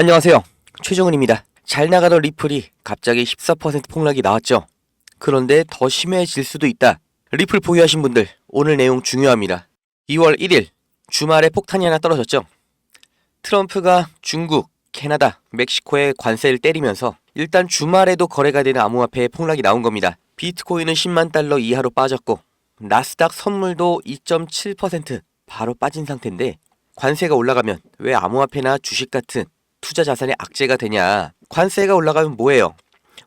안녕하세요. 최정은입니다. 잘 나가던 리플이 갑자기 14% 폭락이 나왔죠. 그런데 더 심해질 수도 있다. 리플 보유하신 분들, 오늘 내용 중요합니다. 2월 1일, 주말에 폭탄이 하나 떨어졌죠. 트럼프가 중국, 캐나다, 멕시코에 관세를 때리면서 일단 주말에도 거래가 되는 암호화폐에 폭락이 나온 겁니다. 비트코인은 10만 달러 이하로 빠졌고, 나스닥 선물도 2.7% 바로 빠진 상태인데, 관세가 올라가면 왜 암호화폐나 주식 같은 투자 자산의 악재가 되냐. 관세가 올라가면 뭐예요?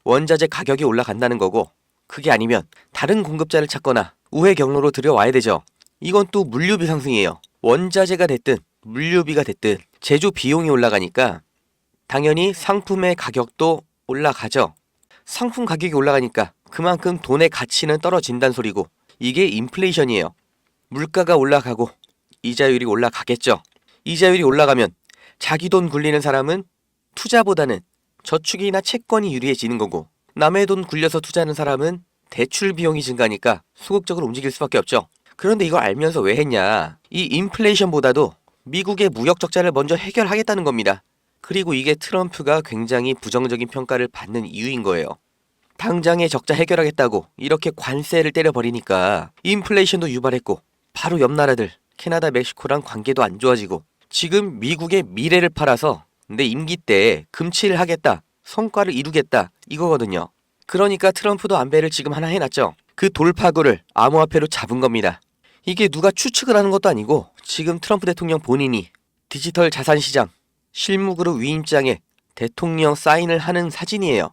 원자재 가격이 올라간다는 거고, 그게 아니면 다른 공급자를 찾거나 우회 경로로 들여와야 되죠. 이건 또 물류비 상승이에요. 원자재가 됐든 물류비가 됐든 제조 비용이 올라가니까 당연히 상품의 가격도 올라가죠. 상품 가격이 올라가니까 그만큼 돈의 가치는 떨어진다는 소리고 이게 인플레이션이에요. 물가가 올라가고 이자율이 올라가겠죠. 이자율이 올라가면 자기 돈 굴리는 사람은 투자보다는 저축이나 채권이 유리해지는 거고 남의 돈 굴려서 투자하는 사람은 대출 비용이 증가하니까 소극적으로 움직일 수밖에 없죠. 그런데 이걸 알면서 왜 했냐? 이 인플레이션보다도 미국의 무역 적자를 먼저 해결하겠다는 겁니다. 그리고 이게 트럼프가 굉장히 부정적인 평가를 받는 이유인 거예요. 당장의 적자 해결하겠다고 이렇게 관세를 때려버리니까 인플레이션도 유발했고 바로 옆 나라들 캐나다, 멕시코랑 관계도 안 좋아지고 지금 미국의 미래를 팔아서 내 임기 때 금치를 하겠다, 성과를 이루겠다 이거거든요. 그러니까 트럼프도 안배를 지금 하나 해놨죠. 그 돌파구를 암호화폐로 잡은 겁니다. 이게 누가 추측을 하는 것도 아니고 지금 트럼프 대통령 본인이 디지털 자산 시장 실무그룹 위임장에 대통령 사인을 하는 사진이에요.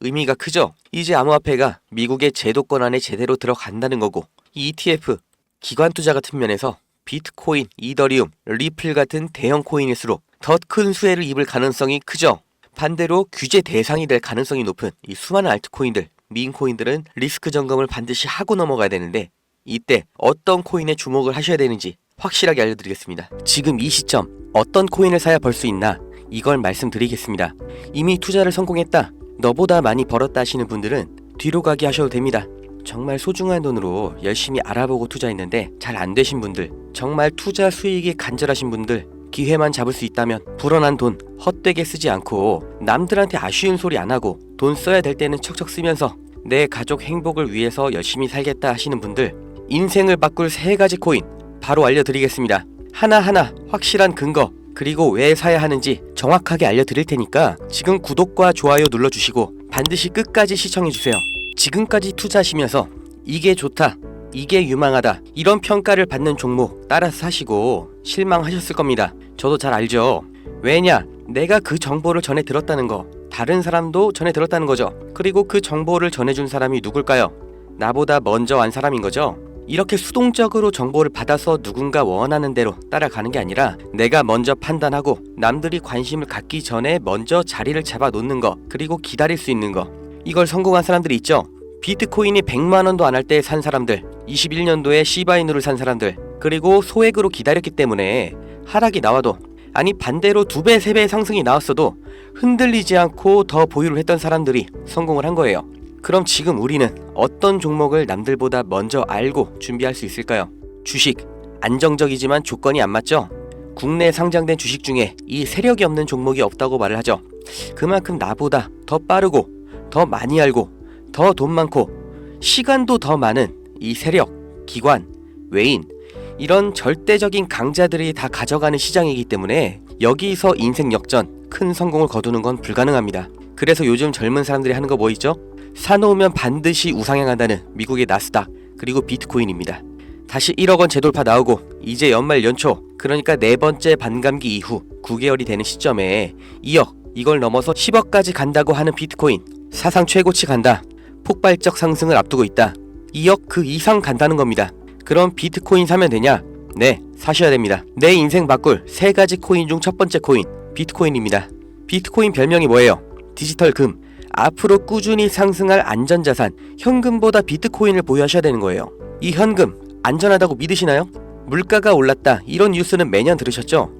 의미가 크죠? 이제 암호화폐가 미국의 제도권 안에 제대로 들어간다는 거고 이 ETF 기관 투자 같은 면에서 비트코인, 이더리움, 리플 같은 대형 코인일수록 더 큰 수혜를 입을 가능성이 크죠. 반대로 규제 대상이 될 가능성이 높은 이 수많은 알트코인들, 민 코인들은 리스크 점검을 반드시 하고 넘어가야 되는데 이때 어떤 코인에 주목을 하셔야 되는지 확실하게 알려드리겠습니다. 지금 이 시점 어떤 코인을 사야 벌 수 있나 이걸 말씀드리겠습니다. 이미 투자를 성공했다, 너보다 많이 벌었다 하시는 분들은 뒤로 가기 하셔도 됩니다. 정말 소중한 돈으로 열심히 알아보고 투자했는데 잘 안 되신 분들, 정말 투자 수익이 간절하신 분들, 기회만 잡을 수 있다면 불어난 돈 헛되게 쓰지 않고 남들한테 아쉬운 소리 안 하고 돈 써야 될 때는 척척 쓰면서 내 가족 행복을 위해서 열심히 살겠다 하시는 분들 인생을 바꿀 세 가지 코인 바로 알려드리겠습니다. 하나하나 확실한 근거 그리고 왜 사야 하는지 정확하게 알려드릴 테니까 지금 구독과 좋아요 눌러주시고 반드시 끝까지 시청해주세요. 지금까지 투자하시면서 이게 좋다, 이게 유망하다 이런 평가를 받는 종목 따라서 사시고 실망하셨을 겁니다. 저도 잘 알죠. 왜냐? 내가 그 정보를 전해 들었다는 거. 다른 사람도 전해 들었다는 거죠. 그리고 그 정보를 전해준 사람이 누굴까요? 나보다 먼저 안 사람인 거죠. 이렇게 수동적으로 정보를 받아서 누군가 원하는 대로 따라가는 게 아니라 내가 먼저 판단하고 남들이 관심을 갖기 전에 먼저 자리를 잡아 놓는 거 그리고 기다릴 수 있는 거 이걸 성공한 사람들이 있죠. 비트코인이 100만 원도 안 할 때 산 사람들, 21년도에 시바이누를 산 사람들, 그리고 소액으로 기다렸기 때문에 하락이 나와도 아니 반대로 두 배, 세배 상승이 나왔어도 흔들리지 않고 더 보유를 했던 사람들이 성공을 한 거예요. 그럼 지금 우리는 어떤 종목을 남들보다 먼저 알고 준비할 수 있을까요? 주식 안정적이지만 조건이 안 맞죠? 국내 상장된 주식 중에 이 세력이 없는 종목이 없다고 말을 하죠. 그만큼 나보다 더 빠르고 더 많이 알고 더 돈 많고 시간도 더 많은 이 세력, 기관, 외인 이런 절대적인 강자들이 다 가져가는 시장이기 때문에 여기서 인생 역전 큰 성공을 거두는 건 불가능합니다. 그래서 요즘 젊은 사람들이 하는 거 뭐 있죠? 사놓으면 반드시 우상향한다는 미국의 나스닥 그리고 비트코인입니다. 다시 1억 원 재돌파 나오고 이제 연말 연초 그러니까 네 번째 반감기 이후 9개월이 되는 시점에 2억 이걸 넘어서 10억까지 간다고 하는 비트코인 사상 최고치 간다. 폭발적 상승을 앞두고 있다. 2억 그 이상 간다는 겁니다. 그럼 비트코인 사면 되냐? 네, 사셔야 됩니다. 내 인생 바꿀 세 가지 코인 중 첫 번째 코인 비트코인입니다. 비트코인 별명이 뭐예요? 디지털 금. 앞으로 꾸준히 상승할 안전자산, 현금보다 비트코인을 보유하셔야 되는 거예요. 이 현금 안전하다고 믿으시나요? 물가가 올랐다 이런 뉴스는 매년 들으셨죠?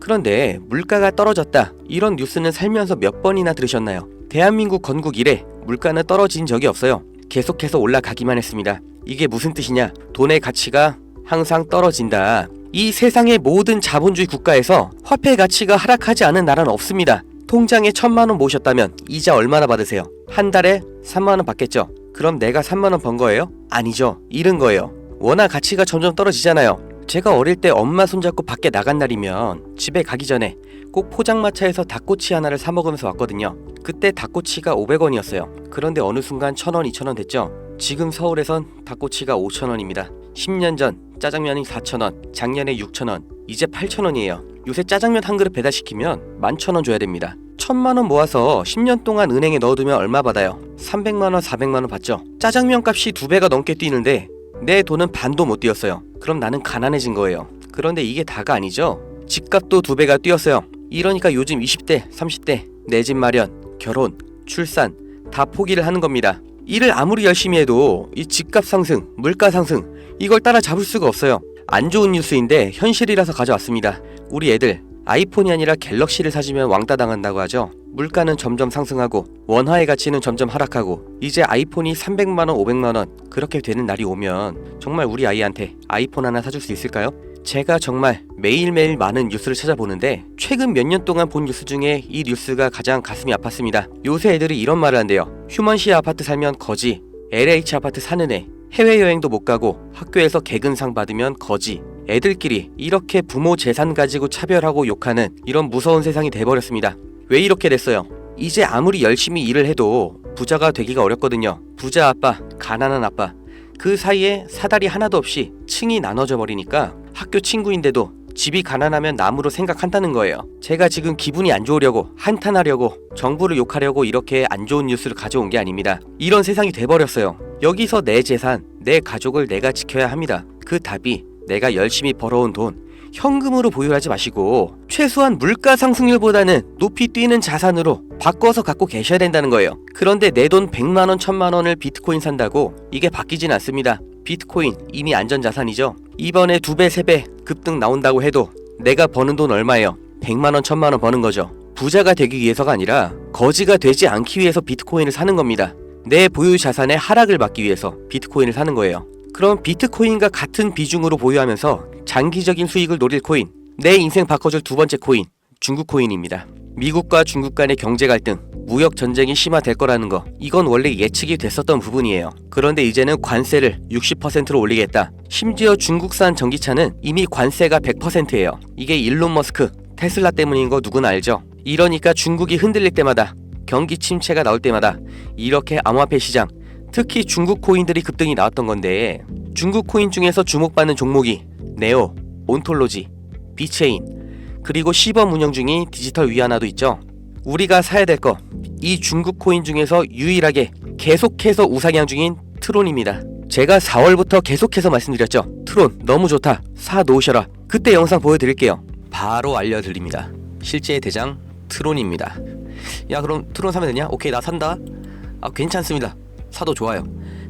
그런데 물가가 떨어졌다 이런 뉴스는 살면서 몇 번이나 들으셨나요? 대한민국 건국 이래 물가는 떨어진 적이 없어요. 계속해서 올라가기만 했습니다. 이게 무슨 뜻이냐? 돈의 가치가 항상 떨어진다. 이 세상의 모든 자본주의 국가에서 화폐 가치가 하락하지 않은 나라는 없습니다. 통장에 천만 원 모셨다면 이자 얼마나 받으세요? 한 달에 3만 원 받겠죠? 그럼 내가 3만 원 번 거예요? 아니죠. 잃은 거예요. 워낙 가치가 점점 떨어지잖아요. 제가 어릴 때 엄마 손잡고 밖에 나간 날이면 집에 가기 전에 꼭 포장마차에서 닭꼬치 하나를 사 먹으면서 왔거든요. 그때 닭꼬치가 500원이었어요. 그런데 어느 순간 1000원, 2000원 됐죠. 지금 서울에선 닭꼬치가 5000원입니다. 10년 전 짜장면이 4000원, 작년에 6000원, 이제 8000원이에요. 요새 짜장면 한 그릇 배달시키면 11,000원 줘야 됩니다. 천만 원 모아서 10년 동안 은행에 넣어두면 얼마 받아요? 300만 원, 400만 원 받죠. 짜장면 값이 두 배가 넘게 뛰는데 내 돈은 반도 못 뛰었어요. 그럼 나는 가난해진 거예요. 그런데 이게 다가 아니죠. 집값도 두 배가 뛰었어요. 이러니까 요즘 20대, 30대 내 집 마련, 결혼, 출산 다 포기를 하는 겁니다. 일을 아무리 열심히 해도 이 집값 상승, 물가 상승 이걸 따라잡을 수가 없어요. 안 좋은 뉴스인데 현실이라서 가져왔습니다. 우리 애들 아이폰이 아니라 갤럭시를 사주면 왕따 당한다고 하죠. 물가는 점점 상승하고 원화의 가치는 점점 하락하고 이제 아이폰이 300만 원, 500만 원 그렇게 되는 날이 오면 정말 우리 아이한테 아이폰 하나 사줄 수 있을까요? 제가 정말 매일매일 많은 뉴스를 찾아보는데 최근 몇 년 동안 본 뉴스 중에 이 뉴스가 가장 가슴이 아팠습니다. 요새 애들이 이런 말을 한대요. 휴먼시 아파트 살면 거지, LH 아파트 사는 애, 해외여행도 못 가고 학교에서 개근상 받으면 거지. 애들끼리 이렇게 부모 재산 가지고 차별하고 욕하는 이런 무서운 세상이 돼버렸습니다. 왜 이렇게 됐어요? 이제 아무리 열심히 일을 해도 부자가 되기가 어렵거든요. 부자 아빠, 가난한 아빠. 그 사이에 사다리 하나도 없이 층이 나눠져 버리니까 학교 친구인데도 집이 가난하면 남으로 생각한다는 거예요. 제가 지금 기분이 안 좋으려고 한탄하려고 정부를 욕하려고 이렇게 안 좋은 뉴스를 가져온 게 아닙니다. 이런 세상이 돼버렸어요. 여기서 내 재산, 내 가족을 내가 지켜야 합니다. 그 답이 내가 열심히 벌어온 돈, 현금으로 보유하지 마시고 최소한 물가 상승률보다는 높이 뛰는 자산으로 바꿔서 갖고 계셔야 된다는 거예요. 그런데 내 돈 100만 원, 1000만 원을 비트코인 산다고 이게 바뀌진 않습니다. 비트코인 이미 안전 자산이죠. 이번에 두 배, 세 배 급등 나온다고 해도 내가 버는 돈 얼마예요? 100만 원, 1000만 원 버는 거죠. 부자가 되기 위해서가 아니라 거지가 되지 않기 위해서 비트코인을 사는 겁니다. 내 보유 자산의 하락을 막기 위해서 비트코인을 사는 거예요. 그럼 비트코인과 같은 비중으로 보유하면서 장기적인 수익을 노릴 코인, 내 인생 바꿔줄 두 번째 코인, 중국 코인입니다. 미국과 중국 간의 경제 갈등, 무역 전쟁이 심화될 거라는 거, 이건 원래 예측이 됐었던 부분이에요. 그런데 이제는 관세를 60%로 올리겠다. 심지어 중국산 전기차는 이미 관세가 100%예요. 이게 일론 머스크, 테슬라 때문인 거 누구나 알죠? 이러니까 중국이 흔들릴 때마다 경기 침체가 나올 때마다 이렇게 암호화폐 시장, 특히 중국 코인들이 급등이 나왔던 건데 중국 코인 중에서 주목받는 종목이 네오, 온톨로지, 비체인, 그리고 시범 운영 중인 디지털 위안화도 있죠. 우리가 사야 될 거, 이 중국 코인 중에서 유일하게 계속해서 우상향 중인 트론입니다. 제가 4월부터 계속해서 말씀드렸죠. 트론 너무 좋다. 사 놓으셔라. 그때 영상 보여드릴게요. 바로 알려드립니다. 실제 대장 트론입니다. 야 그럼 트론 사면 되냐? 오케이 나 산다. 아 괜찮습니다. 사도 좋아요.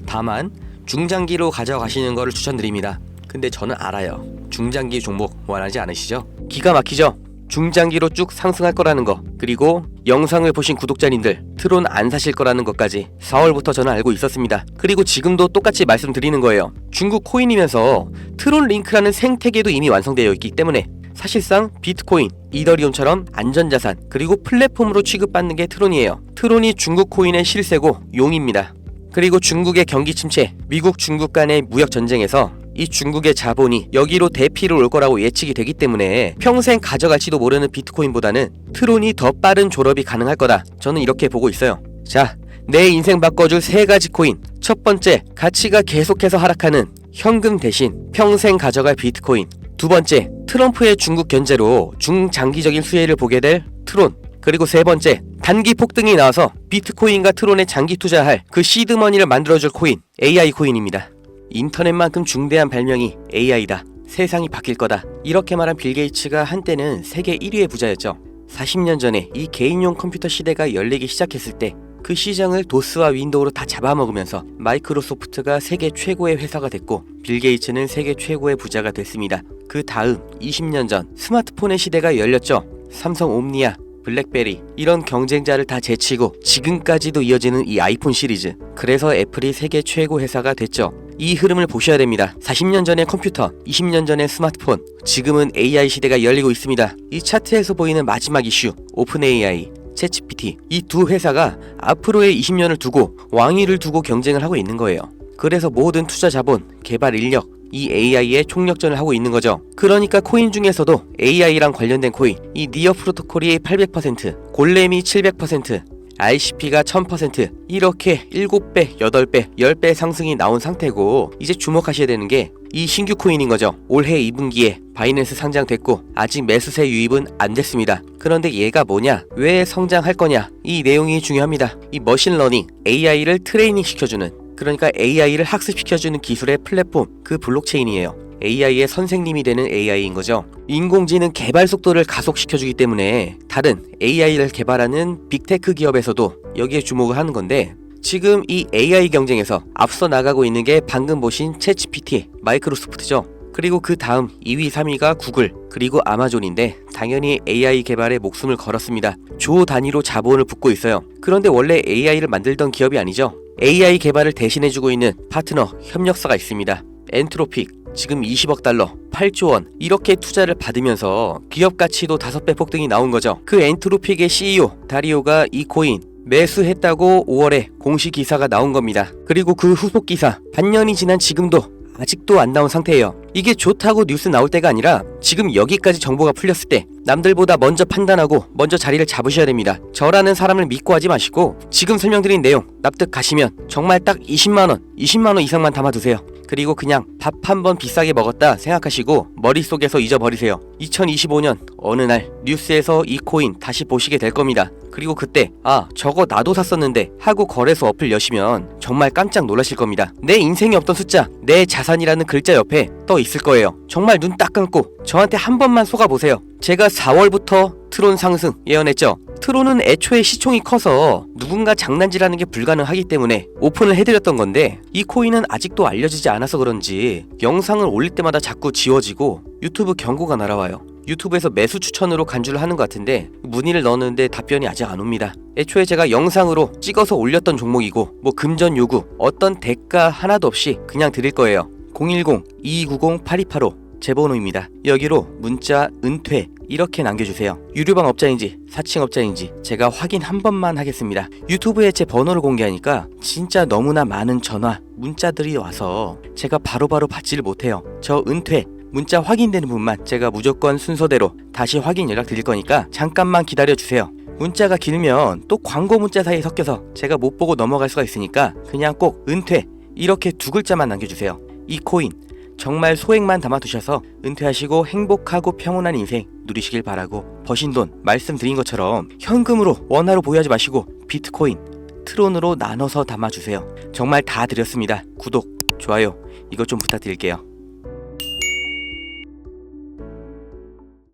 다만 중장기로 가져가시는 것을 추천드립니다. 근데 저는 알아요. 중장기 종목 원하지 않으시죠? 기가 막히죠? 중장기로 쭉 상승할 거라는 거 그리고 영상을 보신 구독자님들 트론 안 사실 거라는 것까지 4월부터 저는 알고 있었습니다 그리고 지금도 똑같이 말씀드리는 거예요 중국 코인이면서 트론 링크라는 생태계도 이미 완성되어 있기 때문에 사실상 비트코인, 이더리움처럼 안전자산 그리고 플랫폼으로 취급받는 게 트론이에요 트론이 중국 코인의 실세고 용입니다 그리고 중국의 경기 침체, 미국 중국 간의 무역 전쟁에서 이 중국의 자본이 여기로 대피를 올 거라고 예측이 되기 때문에 평생 가져갈지도 모르는 비트코인보다는 트론이 더 빠른 졸업이 가능할 거다. 저는 이렇게 보고 있어요. 자, 내 인생 바꿔줄 세 가지 코인. 첫 번째, 가치가 계속해서 하락하는 현금 대신 평생 가져갈 비트코인. 두 번째, 트럼프의 중국 견제로 중장기적인 수혜를 보게 될 트론. 그리고 세 번째, 단기 폭등이 나와서 비트코인과 트론에 장기 투자할 그 시드머니를 만들어줄 코인, AI 코인입니다. 인터넷만큼 중대한 발명이 AI다. 세상이 바뀔 거다. 이렇게 말한 빌 게이츠가 한때는 세계 1위의 부자였죠. 40년 전에 이 개인용 컴퓨터 시대가 열리기 시작했을 때 그 시장을 도스와 윈도우로 다 잡아먹으면서 마이크로소프트가 세계 최고의 회사가 됐고 빌 게이츠는 세계 최고의 부자가 됐습니다. 그 다음 20년 전 스마트폰의 시대가 열렸죠. 삼성 옴니아, 블랙베리 이런 경쟁자를 다 제치고 지금까지도 이어지는 이 아이폰 시리즈 그래서 애플이 세계 최고 회사가 됐죠 이 흐름을 보셔야 됩니다. 40년 전의 컴퓨터, 20년 전의 스마트폰, 지금은 AI 시대가 열리고 있습니다. 이 차트에서 보이는 마지막 이슈, 오픈 AI, 챗GPT 이 두 회사가 앞으로의 20년을 두고 왕위를 두고 경쟁을 하고 있는 거예요. 그래서 모든 투자 자본, 개발 인력, 이 AI의 총력전을 하고 있는 거죠. 그러니까 코인 중에서도 AI랑 관련된 코인, 이 니어 프로토콜이 800%, 골렘이 700%, ICP가 1000% 이렇게 7배, 8배, 10배 상승이 나온 상태고 이제 주목하셔야 되는 게 이 신규 코인인 거죠. 올해 2분기에 바이낸스 상장됐고 아직 매수세 유입은 안 됐습니다. 그런데 얘가 뭐냐? 왜 성장할 거냐? 이 내용이 중요합니다. 이 머신러닝, AI를 트레이닝 시켜주는 그러니까 AI를 학습시켜주는 기술의 플랫폼, 그 블록체인이에요. AI의 선생님이 되는 AI인 거죠. 인공지능 개발 속도를 가속시켜주기 때문에 다른 AI를 개발하는 빅테크 기업에서도 여기에 주목을 하는 건데 지금 이 AI 경쟁에서 앞서 나가고 있는 게 방금 보신 챗GPT, 마이크로소프트죠. 그리고 그 다음 2위, 3위가 구글, 그리고 아마존인데 당연히 AI 개발에 목숨을 걸었습니다. 조 단위로 자본을 붓고 있어요. 그런데 원래 AI를 만들던 기업이 아니죠. AI 개발을 대신해주고 있는 파트너, 협력사가 있습니다. 엔트로픽, 지금 20억 달러, 8조 원 이렇게 투자를 받으면서 기업 가치도 5배 폭등이 나온 거죠. 그 엔트로픽의 CEO 다리오가 이 코인 매수했다고 5월에 공식 기사가 나온 겁니다. 그리고 그 후속 기사 반년이 지난 지금도 아직도 안 나온 상태예요. 이게 좋다고 뉴스 나올 때가 아니라 지금 여기까지 정보가 풀렸을 때 남들보다 먼저 판단하고 먼저 자리를 잡으셔야 됩니다. 저라는 사람을 믿고 하지 마시고 지금 설명드린 내용 납득 가시면 정말 딱 20만원, 20만원 이상만 담아두세요. 그리고 그냥 밥 한 번 비싸게 먹었다 생각하시고 머릿속에서 잊어버리세요. 2025년 어느 날 뉴스에서 이 코인 다시 보시게 될 겁니다. 그리고 그때 아 저거 나도 샀었는데 하고 거래소 어플 여시면 정말 깜짝 놀라실 겁니다. 내 인생에 없던 숫자 내 자산이라는 글자 옆에 떠 있을 거예요. 정말 눈 딱 감고 저한테 한 번만 속아 보세요. 제가 4월부터 트론 상승 예언했죠. 트론은 애초에 시총이 커서 누군가 장난질하는 게 불가능하기 때문에 오픈을 해드렸던 건데 이 코인은 아직도 알려지지 않아서 그런지 영상을 올릴 때마다 자꾸 지워지고 유튜브 경고가 날아와요. 유튜브에서 매수 추천으로 간주를 하는 것 같은데 문의를 넣었는데 답변이 아직 안 옵니다. 애초에 제가 영상으로 찍어서 올렸던 종목이고 뭐 금전 요구 어떤 대가 하나도 없이 그냥 드릴 거예요. 010-2290-8285 제 번호입니다. 여기로 문자 은퇴 이렇게 남겨주세요. 유료방 업자인지 사칭 업자인지 제가 확인 한 번만 하겠습니다. 유튜브에 제 번호를 공개하니까 진짜 너무나 많은 전화, 문자들이 와서 제가 바로 바로 받지를 못해요. 저 은퇴 문자 확인되는 분만 제가 무조건 순서대로 다시 확인 연락 드릴 거니까 잠깐만 기다려 주세요. 문자가 길면 또 광고 문자 사이에 섞여서 제가 못 보고 넘어갈 수가 있으니까 그냥 꼭 은퇴 이렇게 두 글자만 남겨주세요. 이 코인 정말 소액만 담아두셔서 은퇴하시고 행복하고 평온한 인생 누리시길 바라고 버신 돈 말씀드린 것처럼 현금으로 원화로 보유하지 마시고 비트코인 트론으로 나눠서 담아주세요. 정말 다 드렸습니다. 구독, 좋아요 이것 좀 부탁드릴게요.